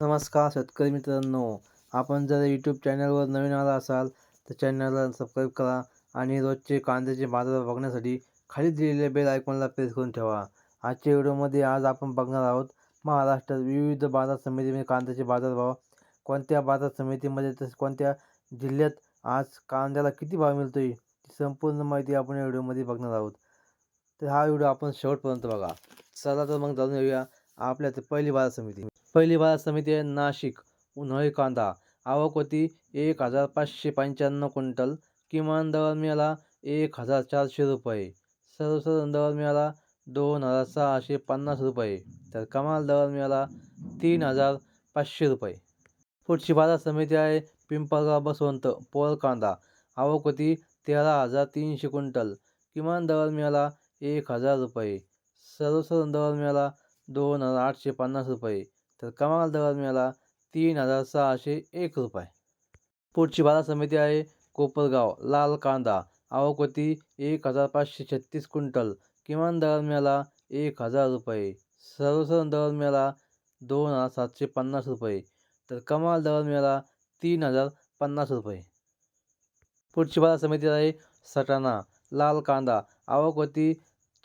नमस्कार शेतकरी मित्रांनो आपण जर यूट्यूब चॅनलवर नवीन आला असाल तर चॅनलला सबस्क्राईब करा आणि रोजचे कांद्याचे बाजार बघण्यासाठी खाली दिलेल्या बेल आयकॉनला प्रेस करून ठेवा. आजच्या व्हिडिओमध्ये आज आपण बघणार आहोत महाराष्ट्रात विविध बाजार समितीमध्ये कांद्याचे बाजारभाव कोणत्या बाजार समितीमध्ये तसेच कोणत्या जिल्ह्यात आज कांद्याला किती भाव मिळतो आहे ती संपूर्ण माहिती आपण या व्हिडिओमध्ये बघणार आहोत. तर हा व्हिडिओ आपण शेवटपर्यंत बघा. चला तर मग जाणून घेऊया आपल्या पहिली बाजार समिती. पहिली बाजार समिती आहे नाशिक उन्हाळी कांदा आवक होती एक हजार पाचशे पंच्याण्णव क्विंटल. किमान दर मिळाला एक हजार चारशे रुपये. सर्वसाधारण दर मिळाला दोन हजार सहाशे पन्नास रुपये. तर कमाल दर मिळाला तीन हजार पाचशे रुपये. पुढची बाजार समिती आहे पिंपळगाव बसवंत पोळ कांदा आवक होती तेरा हजार तीनशे क्विंटल. किमान दर मिळाला एक हजार रुपये. सर्वसाधारण दर मिळाला दोन हजार आठशे पन्नास रुपये. तर कमाल दर मिळाला तीन हजार सहाशे एक रुपये. पुढची बाजार समिती आहे कोपरगाव लाल कांदा. आवक होती एक हजार पाचशे छत्तीस क्विंटल. किमान दर मिळाला एक हजार रुपये. सर्वसाधारण दर मिळाला दोन हजार सातशे पन्नास रुपये. तर कमाल दर मिळाला तीन हजार पन्नास रुपये. पुढची बाजार समिती आहे सटाणा लाल कांदा. आवक होती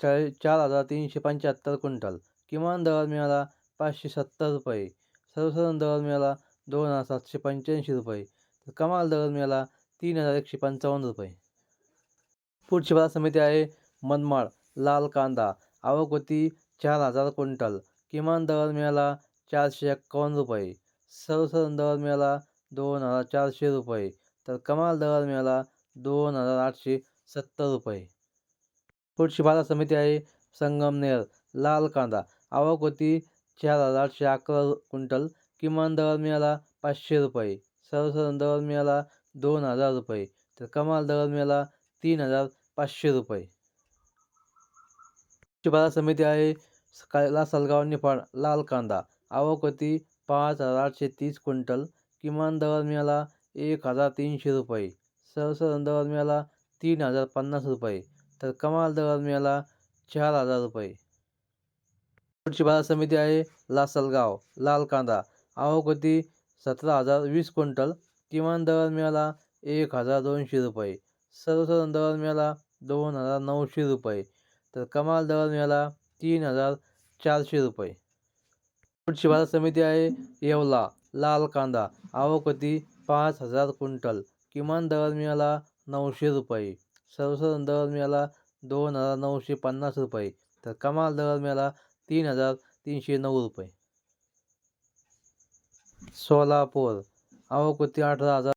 चाळी चार हजार तीनशे पंच्याहत्तर क्विंटल. किमान दर मिळाला पाचशे सत्तर रुपये. सर्वसाधारण दर मिळाला दोन हजार सातशे पंच्याऐंशी रुपये. तर कमाल दर मिळाला तीन हजार एकशे पंचावन्न रुपये. पुढची बाजार समिती आहे मनमाड लाल कांदा. आवक होती चार हजार क्विंटल. किमान दर मिळाला चारशे एक्कावन्न रुपये. सर्वसाधारण दर मिळाला दोन हजार चारशे रुपये. तर कमाल दर मिळाला दोन हजार आठशे सत्तर रुपये. पुढची बाजार समिती आहे संगमनेर लाल कांदा. आवक होती चार हजार अकरा क्विंटल किमान दर मिळाला पाचशे रुपये सर्वसाधारण दर मिळाला दोन हजार रुपये तर कमाल दर मिळाला तीन हजार पाचशे रुपये. पुढची बाजार समिती आहे लासलगाव निफाड लाल कांदा. आवक होती पाच हजार आठशे तीस क्विंटल किमान दर मिळाला एक हजार तीनशे रुपये सर्वसाधारण दर मिळाला तीन हजार पन्नास रुपये तर कमाल दर मिळाला चार हजार रुपये. पुढची बाजार समिती आहे लासलगाव लाल कांदा. आवक होती सतरा हजार वीस क्विंटल. किमान दर मिळाला एक हजार दोनशे रुपये. सर्वसाधारण दर मिळाला दोन हजार नऊशे रुपये. तर कमाल दर मिळाला तीन हजार चारशे रुपये. पुढची बाजार समिती आहे येवला लाल कांदा. आवक होती पाच हजार क्विंटल. किमान दर मिळाला नऊशे रुपये. सर्वसाधारण दर मिळाला दोन हजार नऊशे पन्नास रुपये. तर कमाल दर मिळाला तीन हजार तीनशे नऊ रुपये. सोलापूर अवकृती अठरा हजार